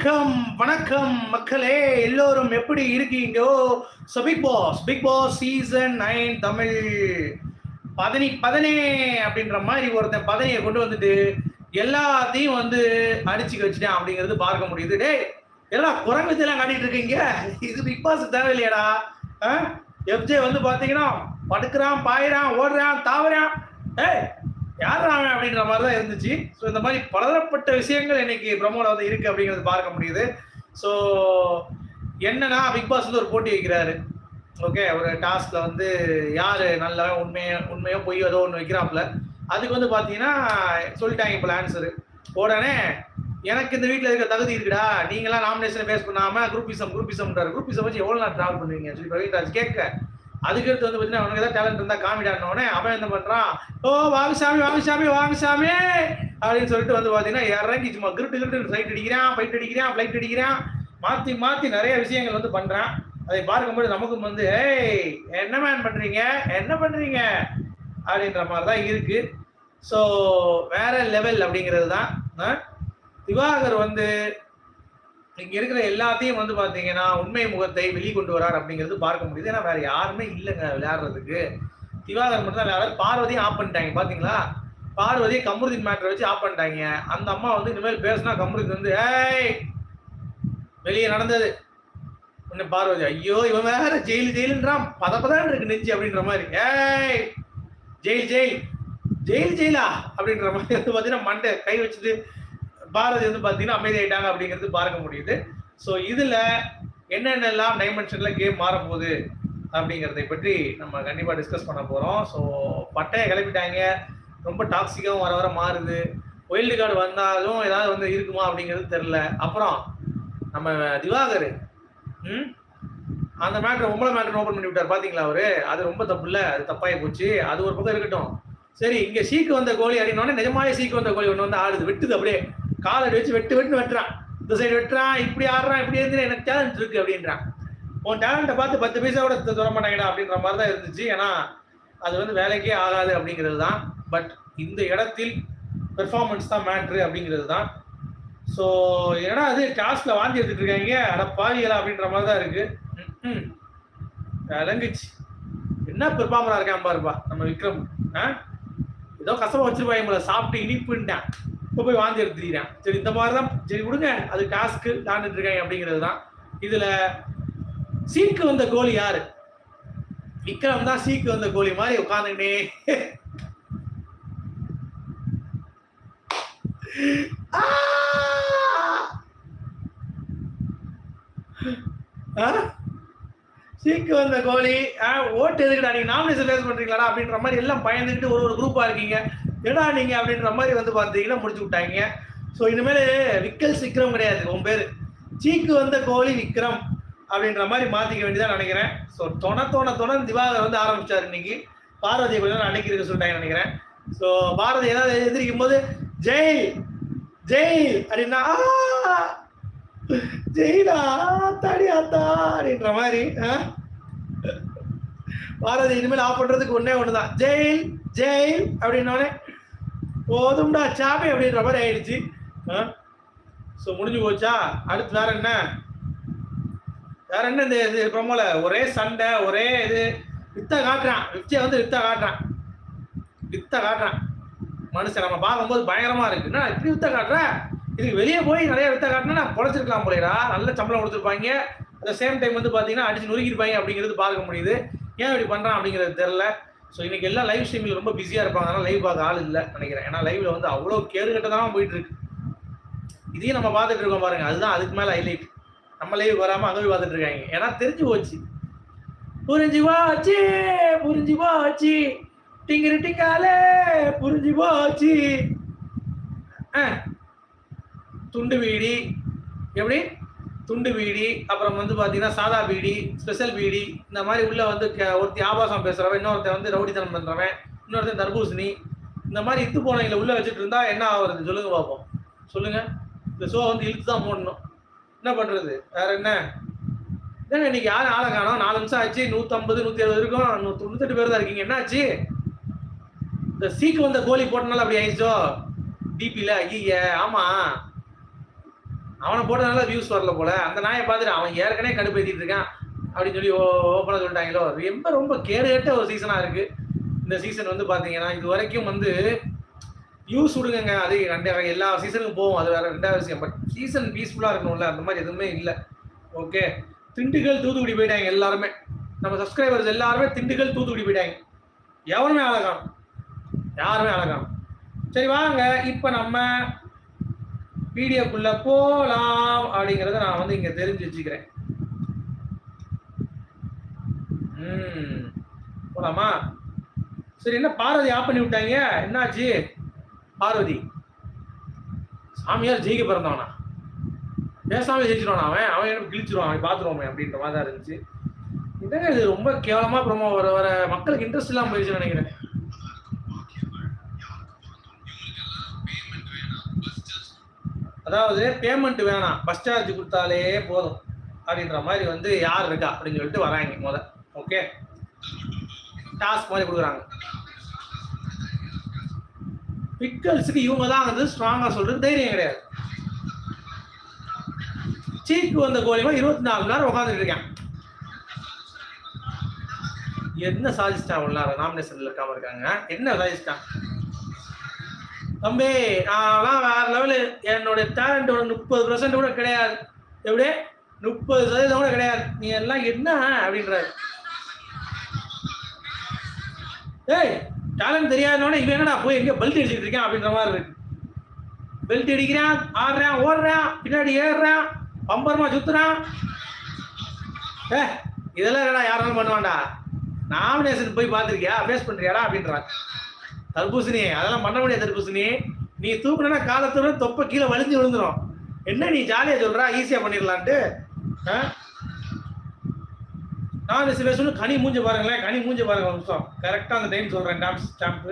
வணக்கம் வணக்கம் மக்களே எல்லோரும் எப்படி இருக்கீங்கோ? So Bigg Boss Bigg Boss season nine Tamil. பதனி பதனே அப்படின்ற மாதிரி ஒருத்தன் பதனியை கொண்டு வந்துட்டு எல்லாத்தையும் வந்து அடிச்சு வச்சுட்டேன் அப்படிங்கிறது பார்க்க முடியுது. டேய் எல்லாம் குரங்குத்தெல்லாம் காட்டிட்டு இருக்கீங்க? இது பிக் பாஸ் தேவையில்லையாடா. எஃப்ஜே வந்து பார்த்தீங்கன்னா படுக்கிறான் பாயிறான் ஓடுறான் தாவறான். ஏய் யார் அவன் அப்படின்ற மாதிரி தான் இருந்துச்சு. ஸோ இந்த மாதிரி பலதரப்பட்ட விஷயங்கள் இன்னைக்கு ப்ரமோல வந்து இருக்கு அப்படிங்கிறது பார்க்க முடியுது. ஸோ என்னன்னா பிக் பாஸ் வந்து ஒரு போட்டி வைக்கிறாரு. ஓகே ஒரு டாஸ்க்ல வந்து யாரு நல்லவன் உண்மையோ உண்மையோ பொய்யோ ஏதோ ஒன்று வைக்கிறாப்புல. அதுக்கு வந்து பார்த்தீங்கன்னா சொல்லிட்டாங்க இப்போ ஆன்சரு உடனே எனக்கு இந்த வீட்டில் இருக்கிற தகுதி இருக்குடா. நீங்களாம் நாமினேஷன் பேஸ் பண்ணாம குரூப்பிசம் குரூப்பிசம்ன்றாரு குரூப்பிசம் வச்சு எவ்வளோ நாள் ட்ராவல் பண்ணுவீங்க சொல்லி பிரவீன்ராஜ் கேட்க அதுக்கடுத்து வந்து பார்த்தீங்கன்னா அவனுக்கு ஏதாவது டேலண்ட் இருந்தால் காமிடானோடனே அவன் என்ன பண்ணுறான் ஓ வாங்க சாமி வாங்க சாமி வாங்க சாமி! அப்படின்னு சொல்லிட்டு வந்து பார்த்தீங்கன்னா இறங்கி சும்மா கிருட்டு கிருட்டு ஃப்ளைட் அடிக்கிறான் ஃப்ளைட் அடிக்கிறான் ஃப்ளைட் அடிக்கிறான். மாற்றி மாற்றி நிறைய விஷயங்கள் வந்து பண்ணுறான் அதை பார்க்கும்போது நமக்கும் வந்து ஏய் என்ன மேன் பண்ணுறீங்க என்ன பண்ணுறீங்க அப்படின்ற மாதிரி தான் இருக்குது ஸோ வேற லெவல் அப்படிங்கிறது தான் திவாகர் வந்து இங்க இருக்கிற எல்லாத்தையும் வந்து பாத்தீங்கன்னா உண்மை முகத்தை வெளிக்கொண்டு வரார் அப்படிங்கிறது பார்க்க முடியுது. ஏன்னா வேற யாருமே இல்லைங்க விளையாடுறதுக்கு. திவாகர் மட்டும் தான் விளையாடுறாரு பார்வதியும் ஆஃப் பண்ணிட்டாங்க. பாத்தீங்களா? பார்வதியை கமருதீன் மேட்டரை வச்சு ஆஃப் பண்ணிட்டாங்க. அந்த அம்மா வந்து இனிமேல் பேசினா கமருதீன் வந்து ஏய் வெளியே நடந்தது. உன்னை பார்வதி ஐயோ இவன் வேற ஜெயில் ஜெயிலுன்றான். பதப்பதான் இருக்கு நெஞ்சு அப்படின்ற மாதிரி. ஏய் ஜெயில் ஜெயில் ஜெயில் ஜெயிலா? அப்படின்ற மாதிரி வந்து பார்த்தீங்கன்னா மண்டை கை வச்சுட்டு பாரதி வந்து பார்த்தீங்கன்னா அமைதியாயிட்டாங்க அப்படிங்கிறது பார்க்க முடியுது. ஸோ இதில் என்னென்னலாம் டைமென்ஷனில் கேம் மாறப்போகுது அப்படிங்கிறதை பற்றி நம்ம கண்டிப்பாக டிஸ்கஸ் பண்ண போகிறோம் ஸோ பட்டையை கிளப்பிட்டாங்க. ரொம்ப டாக்ஸிக்காகவும் வர வர மாறுது. ஒயில்டு கார்டு வந்தாலும் ஏதாவது வந்து இருக்குமா அப்படிங்கிறது தெரில அப்புறம் நம்ம திவாகர் ம்? அந்த மேட்ரு உங்களை மேட்ரு ஓப்பன் பண்ணி விட்டார். பார்த்தீங்களா அவரு? அது ரொம்ப தப்பு இல்லை. அது தப்பாகி போச்சு. அது ஒரு பக்கம் இருக்கட்டும். சரி இங்கே சீக்கு வந்த கோழி அப்படின்னோடனே நிஜமாவே சீக்கு வந்த கோழி ஒன்று வந்து ஆடுது. வெட்டுது அப்படியே. காலை வச்சு வெட்டு வெட்டு வெட்டுறான். இந்த சைடு வெட்டுறான் இப்படி ஆடுறான் இப்படி இருந்து எனக்கு டேலண்ட் இருக்கு அப்படின்றான். உன் டேலண்ட்டை பார்த்து பத்து பைசா கூட சொல்ல மாட்டாங்கடா அப்படின்ற மாதிரி தான் இருந்துச்சு. ஏன்னா அது வந்து வேலைக்கே ஆகாது அப்படிங்கிறது தான். பட் இந்த இடத்தில் பெர்ஃபார்மன்ஸ் தான் மேட்ரு அப்படிங்கிறது தான். ஸோ ஏன்னா அது டாஸ்க்ல வாந்தி எடுத்துட்டு இருக்காங்க. அட பாவிகளா அப்படின்ற மாதிரி தான் இருக்கு விளங்குச்சு. என்ன பெர்ஃபார்மரா இருக்கான் பாருப்பா நம்ம விக்ரம். ஆ? ஏதோ கசப்பா வச்சிருப்பாங்க சாப்பிட்டு இனிப்புன்ட்டான். இப்போ போய் வாந்தி எடுத்துக்கிறேன். சரி இந்த மாதிரி தான் சரி விடுங்க. அது டாஸ்க்கு தாண்டிட்டு இருக்காங்க அப்படிங்கிறது தான் இதுல சீக்கு வந்த கோழி யாரு? விக்ரம் தான் சீக்கு வந்த கோழி மாதிரி உட்காந்துக்கிட்டே சீக்கு வந்த கோழி ஓட்டு எதுக்கிட்டா நீங்க நாமினேஷன் ஃபேஸ் பண்றீங்களா அப்படின்ற மாதிரி எல்லாம் பயந்துக்கிட்டு ஒரு ஒரு குரூப்பா இருக்கீங்க. ஏடா நீங்க அப்படின்ற மாதிரி வந்து பாத்தீங்கன்னா முடிச்சு விட்டாங்க. ஸோ இனிமேல் விக்கல் சிக்ரம் கிடையாது உன் பேர். சீக்கு வந்த கோழி விக்ரம் அப்படின்ற மாதிரி மாத்திக்க வேண்டியதான் நினைக்கிறேன். ஸோ தொண தொண தொண திவாகர் வந்து ஆரம்பிச்சார் இன்னைக்கு. பாரதியை கொஞ்சம் அன்னைக்கு இருக்க சொல்லிட்டாங்க நினைக்கிறேன். ஸோ பாரதி ஏதாவது எதிரிக்கும் போது ஜெய் ஜெய் அப்படின்னா ஜெயிலா தாடி ஆத்தா அப்படின்ற மாதிரி பாரதி இனிமேல் ஆஃப் பண்றதுக்கு ஒன்னே ஒண்ணுதான். ஜெயில் ஜெயில் அப்படின்னோடனே போதும்டா சாமி அப்படின்ற மாதிரி ஆயிடுச்சு. ஸோ முடிஞ்சு போச்சா? அடுத்து வேற என்ன? வேற என்ன இந்த இது ப்ரமோல ஒரே சண்டை ஒரே இது. வித்த காட்டுறான். வித்தியை வந்து வித்த காட்டுறான். வித்த காட்டுறான். மனுஷன் நம்ம பார்க்கும்போது பயங்கரமா இருக்கு. என்ன இப்படி வித்த காட்டுற? இதுக்கு வெளியே போய் நிறைய வித்த காட்டினா நான் பொழைச்சிருக்கலாம் போலடா. நல்ல சம்பளம் கொடுத்துருப்பாங்க. அட் சேம் டைம் வந்து பார்த்தீங்கன்னா அடிச்சு நொறுக்கிருப்பாங்க அப்படிங்கிறது பார்க்க முடியுது. ஏன் இப்படி பண்ணுறான் அப்படிங்கிறது தெரில ஸோ இன்னைக்கு எல்லாம் லைவ் ஸ்ட்ரீமில் ரொம்ப பிஸியாக இருப்பாங்க. அதனால் லைவ் பார்க்க ஆள் இல்லை நினைக்கிறேன். ஏன்னா லைவ்ல வந்து அவ்வளோ கேடு கட்டதான் போயிட்டு இருக்கு இதையும் நம்ம பார்த்துட்டு இருக்கோம் பாருங்க. அதுதான் அதுக்கு மேலே ஹைலைட் நம்ம லைவ் வராமல் அங்கே போய் பார்த்துட்டு இருக்காங்க. ஏன்னா தெரிஞ்சு போச்சு. புரிஞ்சு போச்சு புரிஞ்சு போச்சு. டிங்கிரி டிங்காலே புரிஞ்சு போச்சு. துண்டு வீடி. எப்படி? துண்டு பீடி அப்புறம் வந்து பார்த்தீங்கன்னா சாதா பீடி ஸ்பெஷல் பீடி இந்த மாதிரி உள்ள வந்து ஒருத்தி ஆபாசம் பேசுறவன் இன்னொருத்தன் வந்து ரவுடித்தனம் பண்ணுறவன் இன்னொருத்தன் தர்பூசணி இந்த மாதிரி இத்து போனவங்களை உள்ள வச்சுட்டு இருந்தா என்ன ஆகுறது சொல்லுங்க பார்ப்போம் சொல்லுங்க. இந்த ஷோ வந்து இழுத்து தான் போடணும். என்ன பண்றது? வேற என்ன? ஏன்னா இன்னைக்கு யாரும் ஆளை காணும்? நாலு நிமிஷம் ஆச்சு. நூற்றம்பது நூற்றி அறுபது இருக்கும். நூற்றி தொண்ணூத்தெட்டு பேர் தான் இருக்கீங்க. என்ன ஆச்சு இந்த சீக்கு வந்த கோழி போட்டனால அப்படி ஆயிடுச்சோ? டிபியில் ஐய ஆமாம் அவனை போட்டதுனால வியூஸ் வரல போல. அந்த நாயை பார்த்துட்டு அவன் ஏற்கனவே கடுப்பேற்றிட்டு இருக்கான் அப்படின்னு சொல்லி ஓப்பனாக சொல்லிட்டாங்களோ. ரொம்ப ரொம்ப கேடுகட்ட ஒரு சீசனாக இருக்கு. இந்த சீசன் வந்து பார்த்தீங்கன்னா இது வரைக்கும் வந்து வியூஸ் விடுங்க அது ரெண்டு எல்லா சீசனுக்கும் போகும். அது வேற ரெண்டாவது விஷயம். பட் சீசன் பீஸ்ஃபுல்லாக இருக்கணும்ல. அந்த மாதிரி எதுவுமே இல்லை. ஓகே திண்டுக்கல் தூத்துக்குடி போயிட்டாங்க எல்லாருமே. நம்ம சப்ஸ்கிரைபர்ஸ் எல்லாருமே திண்டுக்கல் தூத்துக்குடி போயிட்டாங்க. எவனுமே அழகாம் யாருமே அழகாம் சரி வாங்க. இப்போ நம்ம வீடியோக்குள்ள போலாம் அப்படிங்கிறத நான் வந்து இங்க தெரிஞ்சு வச்சுக்கிறேன். ம் போலாமா? சரி என்ன பார்வதி ஆஃப் பண்ணி விட்டாங்க? என்னாச்சு? பார்வதி. சாமியார் ஜெயிக்க பிறந்தவனா? பேசாமல் ஜெயிச்சிருவான் அவன்? அவன் என்ன கிழிச்சிருவான்? அவன் பார்த்துருவான் அப்படின்ற மாதிரி தான் இருந்துச்சு. இதங்க இது? ரொம்ப கேவலமா ப்ரோமோ வர வர மக்களுக்கு இன்ட்ரெஸ்ட் இல்லாமல் போயிடுச்சுன்னு நினைக்கிறேன். அதாவது பேமெண்ட் வேணாம் பஸ் சார்ஜ் கொடுத்தாலே போதும் அப்படின்ற மாதிரி வந்து யார் இருக்கா அப்படின்னு சொல்லிட்டு வராங்க முதல் ஓகே டாஸ்க் மாதிரி கொடுக்குறாங்க. பிக்கல்ஸுக்கு இவங்க தான் வந்து ஸ்ட்ராங்காக சொல்றது தைரியம் கிடையாது. சீக்கு வந்த கோலிமா இருபத்தி நாலு மணி நேரம் உட்காந்துட்டு இருக்கேன். என்ன சாதிச்சிட்டான் உள்ள நாமினேஷன்ல இருக்காம இருக்காங்க. என்ன சாதிச்சிட்டான்? தம்பி நான்லாம் வேற லெவலு என்னுடைய டேலண்ட் ஒரு முப்பது பர்சன்ட் கூட கிடையாது. எப்படி? முப்பது சதவீதம் கூட கிடையாது. நீ எல்லாம் என்ன அப்படின்றாரு. ஏய் டேலண்ட் தெரியாதவன இவன் என்னடா போய் எங்க பெல்ட் அடிச்சுட்டு இருக்கேன் அப்படின்ற மாதிரி இருக்கு. பெல்ட் அடிக்கிறான் ஆடுறான் ஓடுறான் பின்னாடி ஏறுறான் பம்பரமா சுத்துறான். ஏ இதெல்லாம் என்னடா யாராலும் பண்ணுவான்டா? நாமினேஷன் போய் பார்த்துருக்கியா? ஃபேஸ் பண்றியாடா அப்படின்றான் தர்பூசணி அதெல்லாம் பண்ண முடியாது தர்பூசணி. நீ தூக்குனா காலத்தோட தொப்ப கீழே வலிஞ்சு விழுந்துரும். என்ன நீ ஜாலியா சொல்றா ஈஸியாக பண்ணிடலான்ட்டு? நான் சில சொல்லு கனி மூஞ்ச பாருங்களேன் கனி மூஞ்ச பாருங்க நிமிஷம். கரெக்டாக அந்த டைம் சொல்றேன் டாம்ஸ் ஸ்டாம்ப்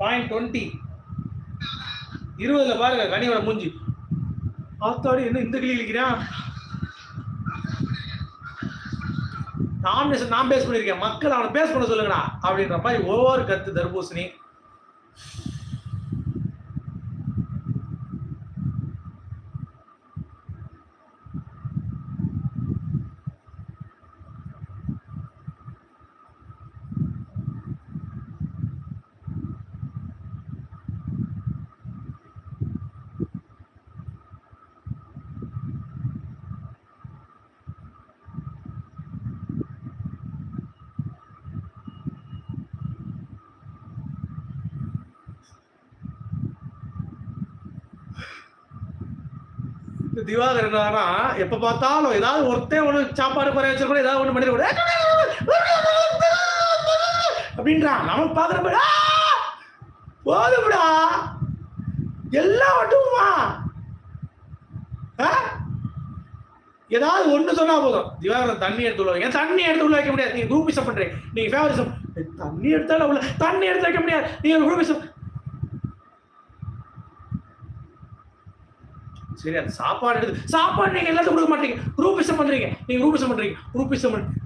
பாயிண்ட் டுவெண்ட்டி இருபதுல பாருங்க கனியோட மூஞ்சி. ஆத்தாடி என்ன இந்த கிளி இழிக்கிறான் நாமினேஷன் நான் பேஸ் பண்ணியிருக்கேன் மக்கள் அவனை பேஸ் பண்ண சொல்லுங்கடா அப்படின்ற மாதிரி ஒவ்வொரு கத்து தர்பூசணி திவாகர் என்னன்னா எப்ப பார்த்தாலும் ஏதாவது ஒருத்தே ஒண்ணு சாப்பாடு குறைய வச்சிருக்கோம் ஏதாவது ஒண்ணு பண்ணிட அப்படின்றான் நம்ம பாக்குறப்ப போதும்டா. எல்லாம் வட்டுமா ஏதாவது ஒண்ணு சொன்னா போதும். திவாகரன் தண்ணி எடுத்து உள்ள வைக்க தண்ணி எடுத்து உள்ள வைக்க முடியாது. நீங்க குரூப்பிசம் பண்றீங்க நீங்க ஃபேவரிசம் தண்ணி எடுத்தாலும் உள்ள தண்ணி எடுத்து வைக்க முடியாது. நீங்க குரூப்பிசம் சரி அந்த சாப்பாடு எடுத்து சாப்பாடு நீங்க எல்லாத்தையும் கொடுக்க மாட்டீங்க. ரூபிசம் பண்றீங்க. நீங்க ரூபிசம் பண்றீங்க. ரூபிசம் பண்றீங்க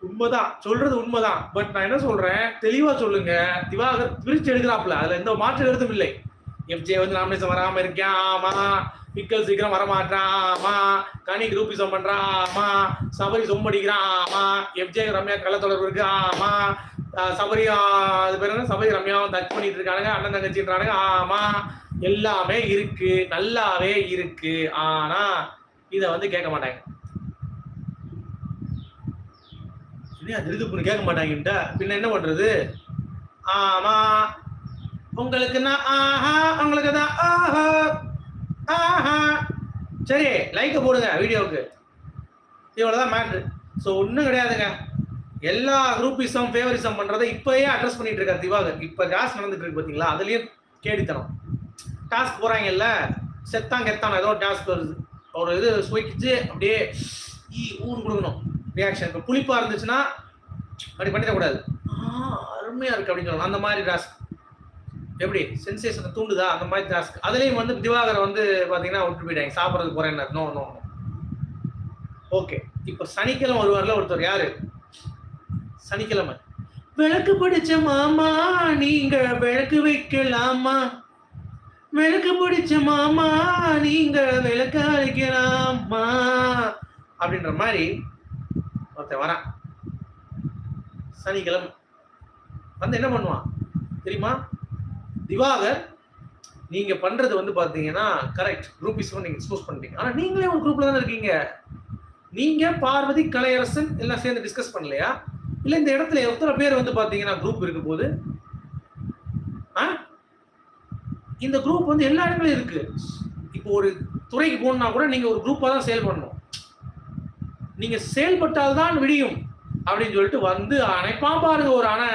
உண்மைதான். சொல்றது உண்மைதான். பட் நான் என்ன சொல்றேன்? தெளிவா சொல்லுங்க. திவாகர் பிரிச்சு எடுக்கிறாப்ல அதுல எந்த மாற்று கருத்தும் இல்லை. எஃப்ஜே வந்து நாமினேஷன் வராம இருக்கேன். ஆமா. பிக்கல் சீக்கிரம் வரமாட்டான். ஆமா. கனி குரூப்பிசம் பண்றான். ஆமா. சபரி சொம்படிக்கிறான் ஆமா. எஃப்ஜே ரம்யா கள்ள தொடர்பு இருக்கு. ஆமா. சபரி அது பேர் என்ன? சபரி ரம்யாவும் டச் பண்ணிட்டு இருக்கானுங்க அண்ணன் தங்கச்சின்றானுங்க. ஆமா எல்லாமே இருக்கு நல்லாவே இருக்கு. ஆனா இத வந்து கேட்க மாட்டாங்க. திருது பொண்ணு கேட்க மாட்டாங்கன்ட்ட பின்ன என்ன பண்றது? ஆமா உங்களுக்கு நான் ஆஹா உங்களுக்கு தான் ஆஹா ஆஹா. சரி லைக்கை போடுங்க வீடியோவுக்கு. இவ்வளோதான் மேட்ரு ஸோ ஒன்றும் கிடையாதுங்க. எல்லா குரூப்பிசம் ஃபேவரிசம் பண்றதை இப்போயே அட்ரஸ் பண்ணிட்டு இருக்காரு திவாகர். இப்போ கிளாஸ் நடந்துட்டு இருக்கு பார்த்தீங்களா அதுலயும் கேடித்தனம். டாஸ்க் போகிறாங்கல்ல செத்தான் கெத்தான் ஏதோ டாஸ்க் வருது. ஒரு இது சுவைக்கிச்சு அப்படியே ஈ ஊர் கொடுக்கணும். ரியாக்ஷன் இப்போ புளிப்பா இருந்துச்சுன்னா அப்படி பண்ணிடக்கூடாது அருமையாக இருக்குது அப்படின்னு சொல்லணும் அந்த மாதிரி டாஸ்க் எப்படி? சென்சேஷனை தூண்டுதா? அந்த மாதிரி டாஸ்க் அதுலேயும் வந்து திவாகரை வந்து பார்த்தீங்கன்னா விட்டு போயிட்டாங்க. சாப்பிட்றதுக்கு போறேன் நோ நோ ஓகே இப்போ சனிக்கிழமை வருவார்ல ஒருத்தர். யாரு? சனிக்கிழமை. விளக்கு பிடிச்ச மாமா நீங்க விளக்கு வைக்கலாமா? விளக்கு பிடிச்ச மாமா நீங்க விளக்கு அழைக்கலாமா அப்படின்ற மாதிரி ஒருத்தன் வரான். சனிக்கிழமை. வந்து என்ன பண்ணுவான்? தெரியுமா? திவாகர் நீங்க பண்றது வந்து பாத்தீங்கன்னா கரெக்ட் குரூப்பிஸ் நீங்க எக்ஸ்போஸ் பண்றீங்க ஆனா நீங்களே ஒரு குரூப்ல தானே இருக்கீங்க. நீங்க பார்வதி கலையரசன் எல்லாம் சேர்ந்து டிஸ்கஸ் பண்ணலையா? இல்ல இந்த இடத்துல எத்தனை பேர் வந்து பாத்தீங்கன்னா குரூப் இருக்கும் போது ஆ? இந்த குரூப் வந்து எல்லா இடங்களும் இருக்கு. இப்போ ஒரு துறைக்கு போகணும்னா கூட நீங்க ஒரு குரூப்பா தான் செயல்படணும் நீங்க செயல்பட்டால்தான் விடியும் அப்படின்னு சொல்லிட்டு வந்து அணைப்பான் பாருங்க ஒரு அணை.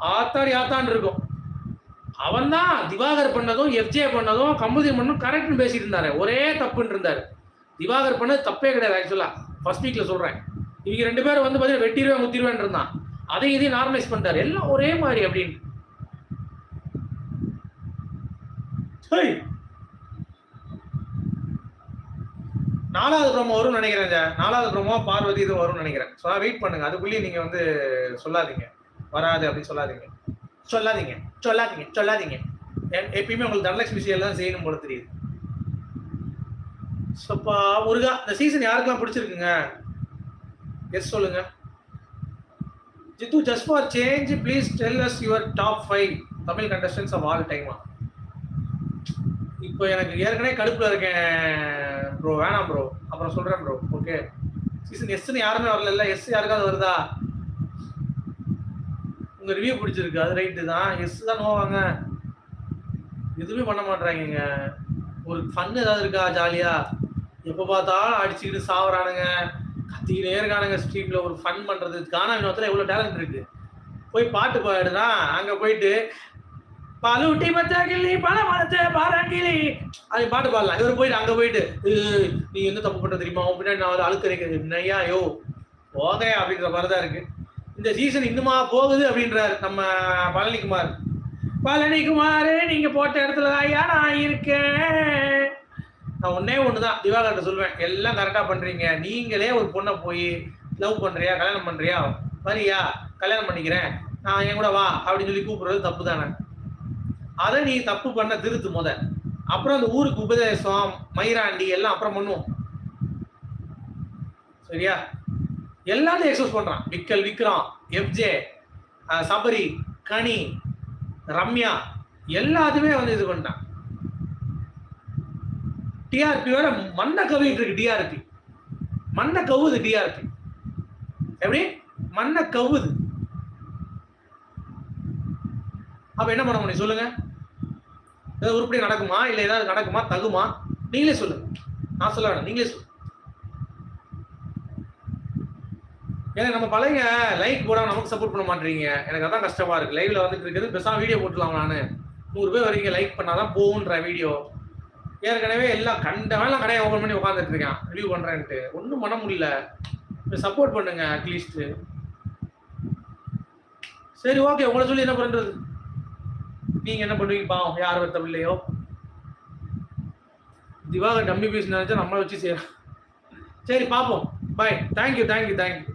ஆத்தாடி ஆத்தான்னு இருக்கும். அவன் தான் திவாகர் பண்ணதும் எஃப்ஜே பண்ணதும் கம்புதி பண்ணதும் கரெக்ட்னு பேசிட்டு இருந்தாரு. ஒரே தப்புன்னு இருந்தாரு. திவாகர் பண்ணது தப்பே கிடையாது ஆக்சுவலா ஃபர்ஸ்ட் வீக்ல சொல்றேன். இவங்க ரெண்டு பேரும் வந்து பார்த்தீங்கன்னா வெட்டிடுவேன் முத்திடுவேன் இருந்தான் அதையும் இதையும் நார்மலைஸ் பண்ணிட்டாரு. எல்லாம் ஒரே மாதிரி அப்படின்னு. நாலாவது ப்ரோமோ வரும்னு நினைக்கிறேன் இந்த நாலாவது ப்ரோமோ பார்வதி இது வரும்னு நினைக்கிறேன். ஸோ வெயிட் பண்ணுங்க. அதுக்குள்ளேயே நீங்க வந்து சொல்லாதீங்க. வராது அப்படின்னு சொல்லாதீங்க. சொல்லாதீங்க. சொல்லாதீங்க. சொல்லாதீங்க. எப்பயுமே உங்களுக்கு தனலட்சுமி சீரியல் தான் செய்யணும் போல தெரியுது. சப்பா முருகா இந்த சீசன் யாருக்கெல்லாம் பிடிச்சிருக்குங்க? எஸ் சொல்லுங்க. Jithu just for change please tell us your top five Tamil contestants of all டைமா இப்போ எனக்கு ஏற்கனவே கடுப்பில் இருக்கேன் ப்ரோ வேணாம் ப்ரோ அப்புறம் சொல்கிறேன் ப்ரோ ஓகே சீசன் எஸ்ன்னு யாருமே வரல எஸ் யாருக்காவது வருதா? உங்கள் ரிவ்யூ பிடிச்சிருக்கு. அது ரைட்டு தான். எஸ் தான் நோவாங்க எதுவுமே பண்ண மாட்றாங்கங்க. ஒரு ஃபன் ஏதாவது இருக்கா ஜாலியாக எப்போ பார்த்தாலும் அடிச்சுக்கிட்டு சாவறானுங்க. கத்திக்கிட்டே இருக்கானுங்க ஸ்ட்ரீம்ல ஒரு ஃபன் பண்றது. கானா வினோத்துல எவ்வளவு டேலண்ட் இருக்கு. போய் பாட்டு பாடுனா அங்க போயிட்டு பாலூட்டி பத்தாக்கிளி பல மரத்தை பாராங்கிளி அது பாட்டு பாடலாம். இவர் போயிட்டு அங்க போயிட்டு நீ என்ன தப்பு பண்ண தெரியுமா? உன் பின்னாடி நான் ஒரு அழுக்கிறேன் என்னையா யோ போங்க அப்படின்ற மாதிரி தான் இருக்கு. இந்த சீசன் இன்னுமா போகுது அப்படின்றாரு நம்ம பழனிக்குமார். பழனிக்குமார் நீங்க போட்ட இடத்துல ஐயா நான் இருக்கேன். நான் ஒன்னே ஒன்று தான் திவாகர்கிட்ட சொல்லுவேன் எல்லாம் கரெக்டாக பண்றீங்க. நீங்களே ஒரு பொண்ணை போய் லவ் பண்றியா கல்யாணம் பண்றியா? வரியா கல்யாணம் பண்ணிக்கிறேன். நான் என் கூட வா அப்படின்னு சொல்லி கூப்பிடுறது தப்பு தானே அதை நீ தப்பு பண்ண திருத்து முத. அப்புறம் அந்த ஊருக்கு உபதேசம் மயிராண்டி எல்லாம் அப்புறம் பண்ணுவோம். சரியா? எல்லாத்தையும் எக்ஸஸ் பண்றான். விக்கல் விக்ரம் எஃப்ஜே சபரி கனி ரம்யா எல்லாத்துமே வந்து இது பண்ணிட்டான். டிஆர்பி வேற மண்ணை கவிட்டு இருக்கு டிஆர்பி மண்ணை கவுது டிஆர்பி எப்படி? மண்ணை கவுது. அப்ப என்ன பண்ண முடியும்? சொல்லுங்க. ஏதாவது உருப்படி நடக்குமா? இல்ல ஏதாவது நடக்குமா? தகுமா? நீங்களே சொல்லுங்க நான் சொல்ல வேணாம். நீங்களே சொல்லுங்க ஏன்னா நம்ம பழைய லைக் போடாம நமக்கு சப்போர்ட் பண்ண மாட்டீங்க எனக்கு அதான் கஷ்டமா இருக்கு. லைவ்ல வந்துட்டு இருக்குது பெருசா வீடியோ போட்டுலாம் நானு. நூறு பேர் வரைக்கும் லைக் பண்ணாதான் போகுன்ற வீடியோ ஏற்கனவே எல்லாம் கண்டவெல்லாம் கடையை ஓப்பன் பண்ணி உட்காந்துட்டு இருக்கேன். ரிவ்யூ பண்ணுறேன்ட்டு ஒன்றும் பண்ண முடியல. சப்போர்ட் பண்ணுங்க அட்லீஸ்ட் சரி ஓகே உங்களை சொல்லி என்ன பண்ணுறது நீங்க என்ன பண்ணுவீங்க? பாவம். யார் வருத்தம் இல்லையோ. திவாகர் டம்மி பீஸ் நினைச்சா நம்மளை வச்சு செய்யலாம் சரி பார்ப்போம். Bye thank you thank you thank you